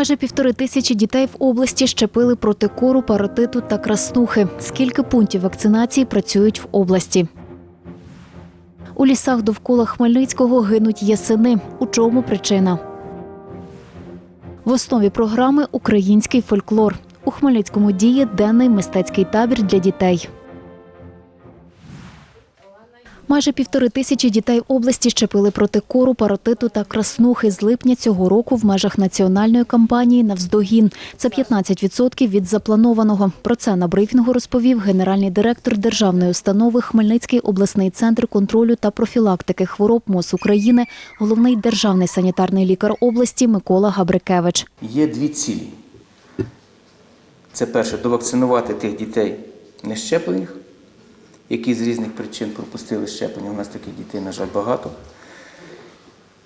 Майже півтори тисячі дітей в області щепили проти кору, паротиту та краснухи. Скільки пунктів вакцинації працюють в області? У лісах довкола Хмельницького гинуть ясени. У чому причина? В основі програми Український фольклор. У Хмельницькому діє денний мистецький табір для дітей. Майже півтори тисячі дітей області щепили проти кору, паротиту та краснухи з липня цього року в межах національної кампанії «Навздогін». Це 15% від запланованого. Про це на брифінгу розповів генеральний директор державної установи Хмельницький обласний центр контролю та профілактики хвороб МОЗ України, головний державний санітарний лікар області Микола Габрикевич. Є дві цілі. Це перше довакцинувати тих дітей нещеплених, які з різних причин пропустили щеплення. У нас таких дітей, на жаль, багато.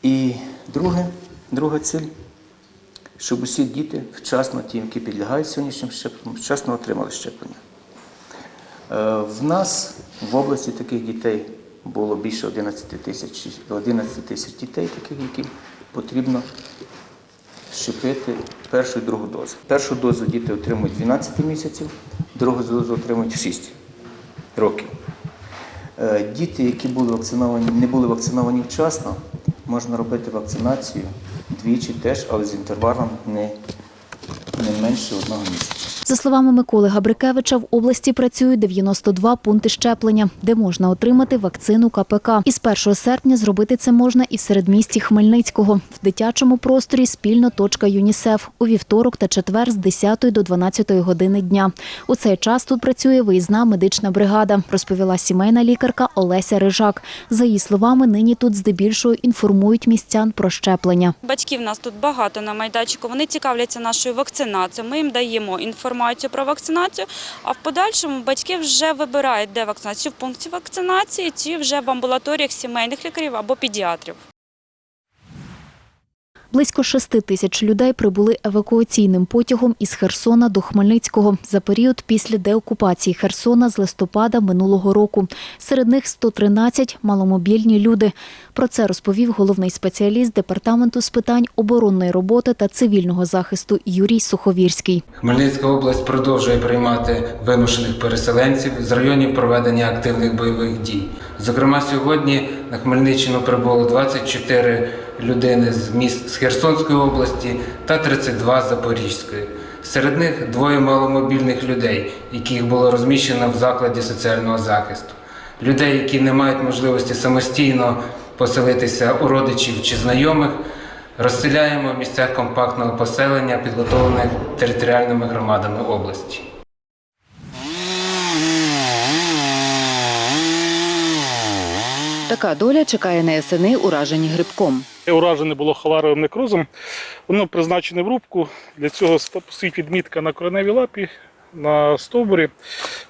І друге, друга ціль, щоб усі діти вчасно, ті, які підлягають сьогоднішнім щепленням, вчасно отримали щеплення. Е, В нас в області таких дітей було більше 11 тисяч 11 тисяч дітей, таких, яким потрібно щепити першу і другу дозу. Першу дозу діти отримують 12 місяців, другу дозу отримують 6 років. Е, Діти, які були вакциновані, не були вакциновані вчасно, можна робити вакцинацію двічі теж, але з інтервалом не, не менше одного місяця. За словами Миколи Габрикевича, в області працюють 92 пункти щеплення, де можна отримати вакцину КПК. Із 1 серпня зробити це можна і в середмісті Хмельницького. В дитячому просторі спільно точка ЮНІСЕФ у вівторок та четвер з 10 до 12 години дня. У цей час тут працює виїзна медична бригада, розповіла сімейна лікарка Олеся Рижак. За її словами, нині тут здебільшого інформують містян про щеплення. Батьків нас тут багато на майданчику. Вони цікавляться нашою вакцинацією. Ми їм даємо інформацію про вакцинацію. А в подальшому батьки вже вибирають, де вакцинацію в пункті вакцинації, чи вже в амбулаторіях сімейних лікарів або педіатрів. Близько шести тисяч людей прибули евакуаційним потягом із Херсона до Хмельницького за період після деокупації Херсона з листопада минулого року. Серед них 113 – маломобільні люди. Про це розповів головний спеціаліст департаменту з питань оборонної роботи та цивільного захисту Юрій Суховірський. Хмельницька область продовжує приймати вимушених переселенців з районів проведення активних бойових дій. Зокрема, сьогодні на Хмельниччину прибуло 24 людини з міст з Херсонської області та 32 з Запорізької. Серед них двоє маломобільних людей, яких було розміщено в закладі соціального захисту. Людей, які не мають можливості самостійно поселитися у родичів чи знайомих, розселяємо в місцях компактного поселення, підготовлених територіальними громадами області. Така доля чекає на ясени, уражені грибком. Уражене було холаровим некрозом. Воно призначене в рубку. Для цього стоїть відмітка на кореневій лапі, на стовбурі.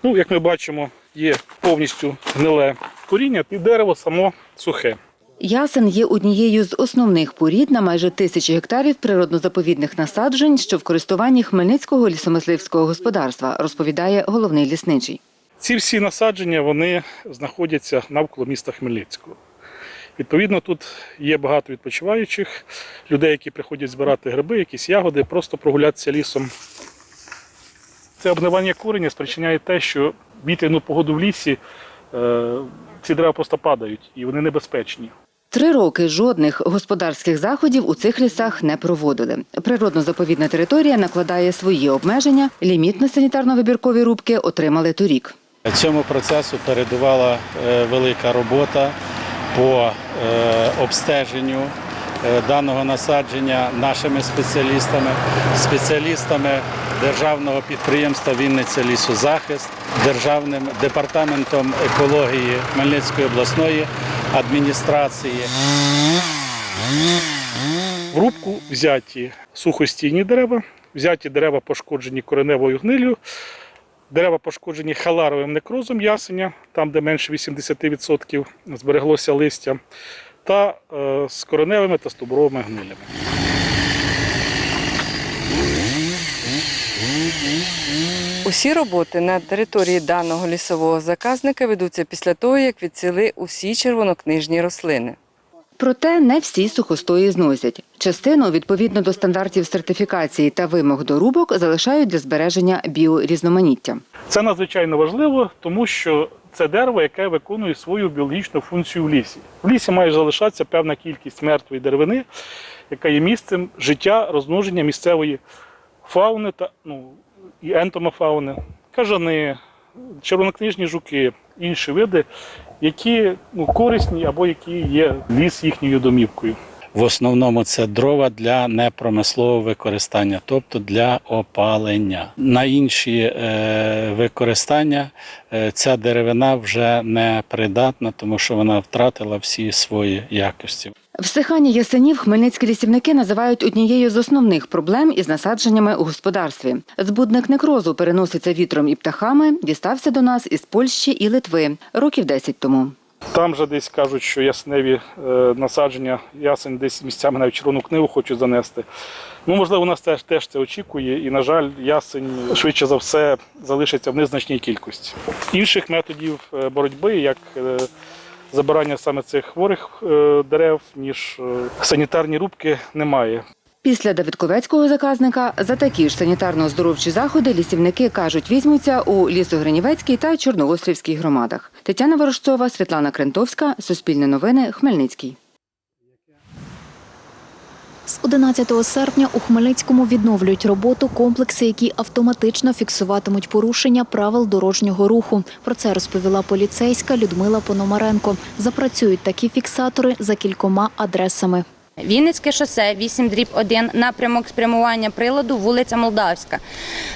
Ну, як ми бачимо, є повністю гниле коріння, і дерево само сухе. Ясен є однією з основних порід на майже тисячі гектарів природно-заповідних насаджень, що в користуванні Хмельницького лісомисливського господарства, розповідає головний лісничий. Ці всі насадження вони знаходяться навколо міста Хмельницького. Відповідно, тут є багато відпочиваючих людей, які приходять збирати гриби, якісь ягоди, просто прогулятися лісом. Це обнивання кореня спричиняє те, що вітряну погоду в лісі е, ці дерева просто падають і вони небезпечні. Три роки жодних господарських заходів у цих лісах не проводили. Природно-заповідна територія накладає свої обмеження. Лімітно санітарно-вибіркові рубки отримали торік. Цьому процесу передувала е, велика робота по е, обстеженню е, даного насадження нашими спеціалістами, спеціалістами державного підприємства Вінниця лісозахист, державним департаментом екології Хмельницької обласної адміністрації. В рубку взяті сухостійні дерева, взяті дерева пошкоджені кореневою гнилю, дерева пошкоджені халаровим некрозом ясеня, там де менше 80% збереглося листя, та е, з кореневими та стовбуровими гнилями. Усі роботи на території даного лісового заказника ведуться після того, як відсіли усі червонокнижні рослини. Проте не всі сухостої зносять. Частину, відповідно до стандартів сертифікації та вимог до рубок, залишають для збереження біорізноманіття. Це надзвичайно важливо, тому що це дерево, яке виконує свою біологічну функцію в лісі. В лісі має залишатися певна кількість мертвої деревини, яка є місцем життя, розмноження місцевої фауни та ну, і ентомофауни, кажани, червонокнижні жуки, інші види, які ну, корисні або які є ліс їхньою домівкою. В основному це дрова для непромислового використання, тобто для опалення. На інші е, використання е, ця деревина вже не придатна, тому що вона втратила всі свої якості. Всихання ясенів хмельницькі лісівники називають однією з основних проблем із насадженнями у господарстві. Збудник некрозу переноситься вітром і птахами, дістався до нас із Польщі і Литви років 10 тому. Там же десь кажуть, що ясневі е, насадження ясень десь місцями навіть червону книгу хочуть занести. Ну, можливо, у нас теж, теж це очікує, і, на жаль, ясень швидше за все залишиться в незначній кількості. Інших методів е, боротьби, як е, забирання саме цих хворих е, дерев, ніж е, санітарні рубки, немає. Після Давидковецького заказника за такі ж санітарно-оздоровчі заходи лісівники кажуть, візьмуться у Лісогринівецькій та Чорноострівській громадах. Тетяна Ворожцова, Світлана Крентовська, Суспільне новини, Хмельницький. З 11 серпня у Хмельницькому відновлюють роботу комплекси, які автоматично фіксуватимуть порушення правил дорожнього руху. Про це розповіла поліцейська Людмила Пономаренко. Запрацюють такі фіксатори за кількома адресами. Вінницьке шосе 8 дріб 1, напрямок спрямування приладу, вулиця Молдавська.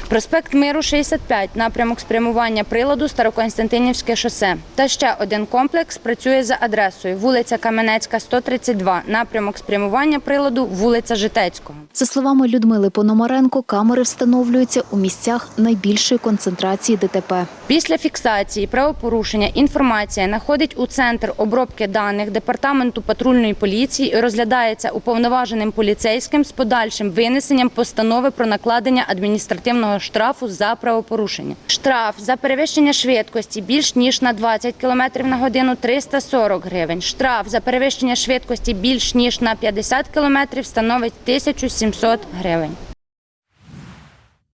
Проспект Миру 65, напрямок спрямування приладу, Староконстантинівське шосе. Та ще один комплекс працює за адресою вулиця Каменецька, 132, напрямок спрямування приладу, вулиця Житецького. За словами Людмили Пономаренко, камери встановлюються у місцях найбільшої концентрації ДТП. Після фіксації правопорушення інформація находить у центр обробки даних департаменту патрульної поліції і розглядається уповноваженим поліцейським з подальшим винесенням постанови про накладення адміністративного штрафу за правопорушення. Штраф за перевищення швидкості більш ніж на 20 км на годину 340 гривень. Штраф за перевищення швидкості більш ніж на 50 км становить 1700 гривень.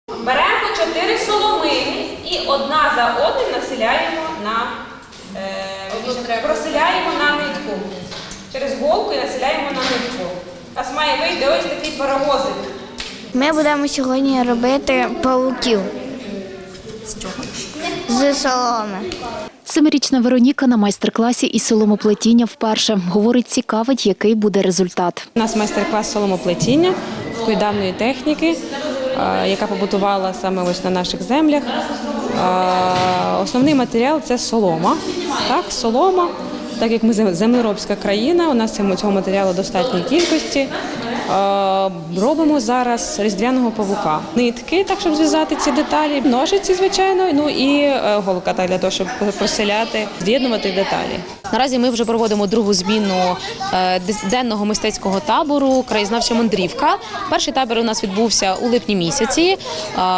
Беремо чотири соломини і одна за одним населяємо на е, проселяємо на. Через голку і населяємо на нитку. У нас має вийти ось такий паровозик. Ми будемо сьогодні робити павуків. З чого? З соломи. Семирічна Вероніка на майстер-класі із соломоплетіння вперше. Говорить, цікавить, який буде результат. У нас майстер-клас соломоплетіння такої давньої техніки, яка побутувала саме ось на наших землях. Основний матеріал це солома. Так, солома. Так як ми землеробська країна, у нас цього матеріалу в достатній кількості. Е, Робимо зараз різдвяного павука. Нитки, так щоб зв'язати ці деталі, ножиці, звичайно, ну і е, голка так для того, щоб проселяти, з'єднувати деталі. Наразі ми вже проводимо другу зміну е, денного мистецького табору Краєзнавча мандрівка. Перший табір у нас відбувся у липні місяці.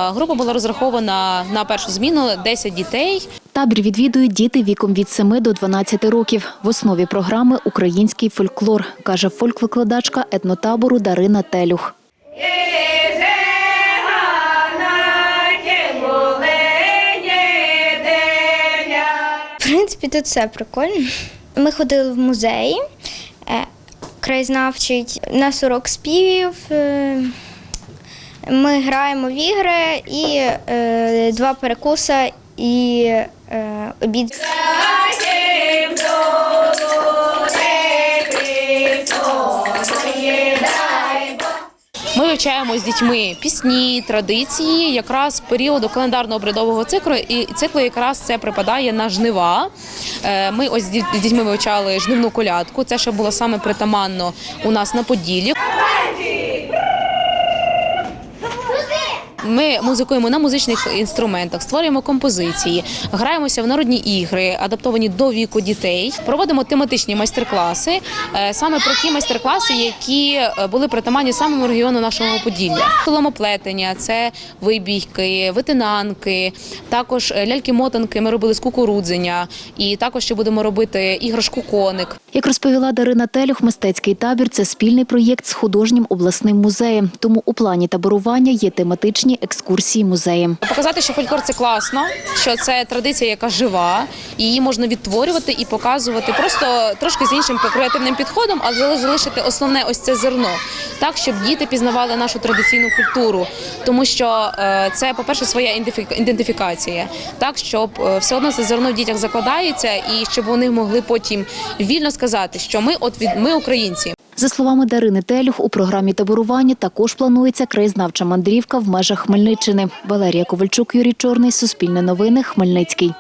Група була розрахована на першу зміну 10 дітей. Табір відвідують діти віком від 7 до 12 років. В основі програми український фольклор, каже фольк-викладачка етнотабору Дарина Телюх. В принципі, тут все прикольно. Ми ходили в музей е, краєзнавчий, нас урок співів. е, Ми граємо в ігри і е, два перекуса і обід. Ми вивчаємо з дітьми пісні, традиції, якраз періоду календарного обрядового циклу. І циклу якраз це припадає на жнива. Е, Ми ось з дітьми вивчали жнивну колядку. Це ще було саме притаманно у нас на Поділлі. Ми музикуємо на музичних інструментах, створюємо композиції, граємося в народні ігри, адаптовані до віку дітей. Проводимо тематичні майстер-класи, е, саме про ті майстер-класи, які е, були притаманні самому регіону нашого Поділля. Соломоплетення, це вибійки, витинанки, також е, ляльки-мотанки. Ми робили з кукурудзення, і також ще будемо робити іграшку коник. Як розповіла Дарина Телюх, мистецький табір це спільний проєкт з художнім обласним музеєм. Тому у плані таборування є тематичні екскурсії музеєм. Показати, що фольклор це класно, що це традиція, яка жива, її можна відтворювати і показувати просто трошки з іншим креативним підходом, але залишити основне ось це зерно, так щоб діти пізнавали нашу традиційну культуру, тому що е, це, по-перше, своя ідентифікація, так щоб е, все одно це зерно в дітях закладається, і щоб вони могли потім вільно сказати, що ми от від ми українці. За словами Дарини Телюх, у програмі таборування також планується краєзнавча мандрівка в межах Хмельниччини. Валерія Ковальчук, Юрій Чорний, Суспільне новини, Хмельницький.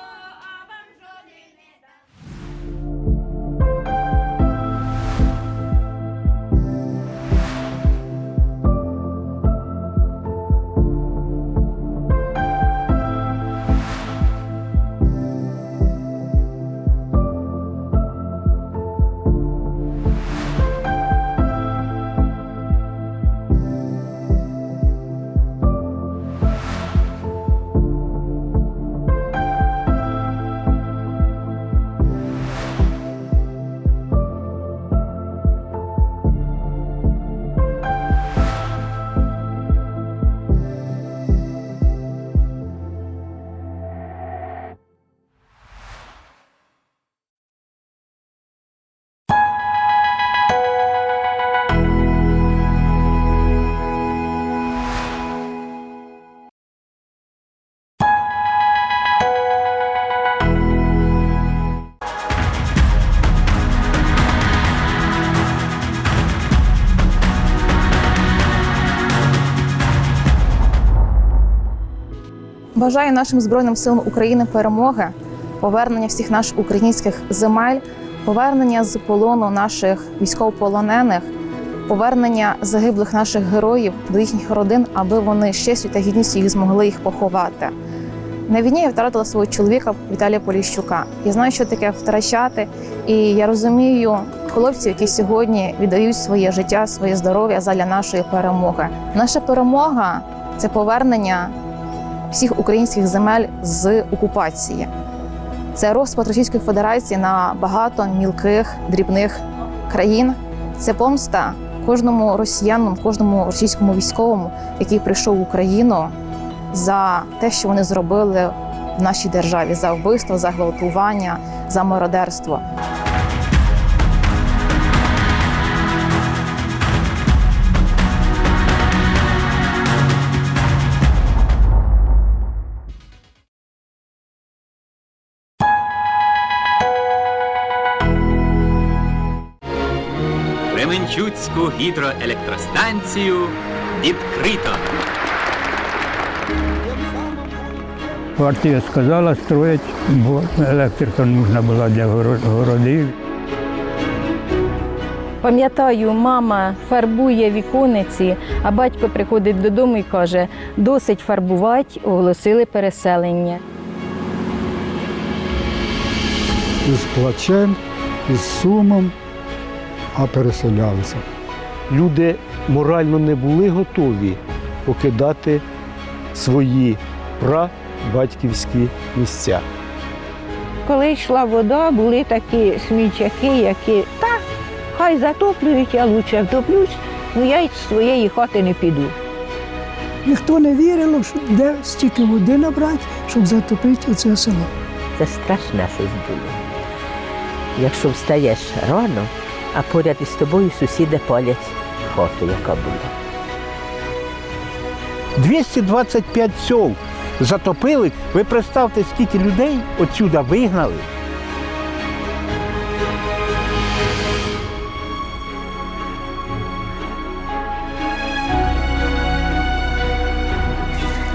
Бажаю нашим збройним силам України перемоги, повернення всіх наших українських земель, повернення з полону наших військовополонених, повернення загиблих наших героїв до їхніх родин, аби вони з честю та гідністю їх змогли їх поховати. На війні я втратила свого чоловіка Віталія Поліщука. Я знаю, що таке втрачати, і я розумію хлопців, які сьогодні віддають своє життя, своє здоров'я задля нашої перемоги. Наша перемога це повернення всіх українських земель з окупації. Це розпад Російської Федерації на багато мілких дрібних країн. Це помста кожному росіянину, кожному російському військовому, який прийшов в Україну за те, що вони зробили в нашій державі, за вбивство, за гвалтування, за мародерство. Кременчуцьку гідроелектростанцію відкрито. Партія сказала строїть, бо електрика нужна була для горо- городів. Пам'ятаю, мама фарбує вікониці, а батько приходить додому і каже: досить фарбувати, оголосили переселення. із плачем, із сумом, а переселялися. Люди морально не були готові покидати свої прабатьківські місця. Коли йшла вода, були такі смічаки, які та хай затоплюють, я лучше втоплюсь, ну я й з своєї хати не піду. Ніхто не вірило, що де стільки води набрати, щоб затопити це село. Це страшне щось було. Якщо встаєш рано, а поряд із тобою сусіди палять хату, яка була. 225 сел затопили. Ви представте, скільки людей отсюда вигнали.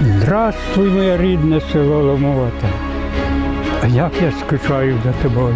Здравствуй, моє рідне село Ломовата. А як я скучаю за тобою.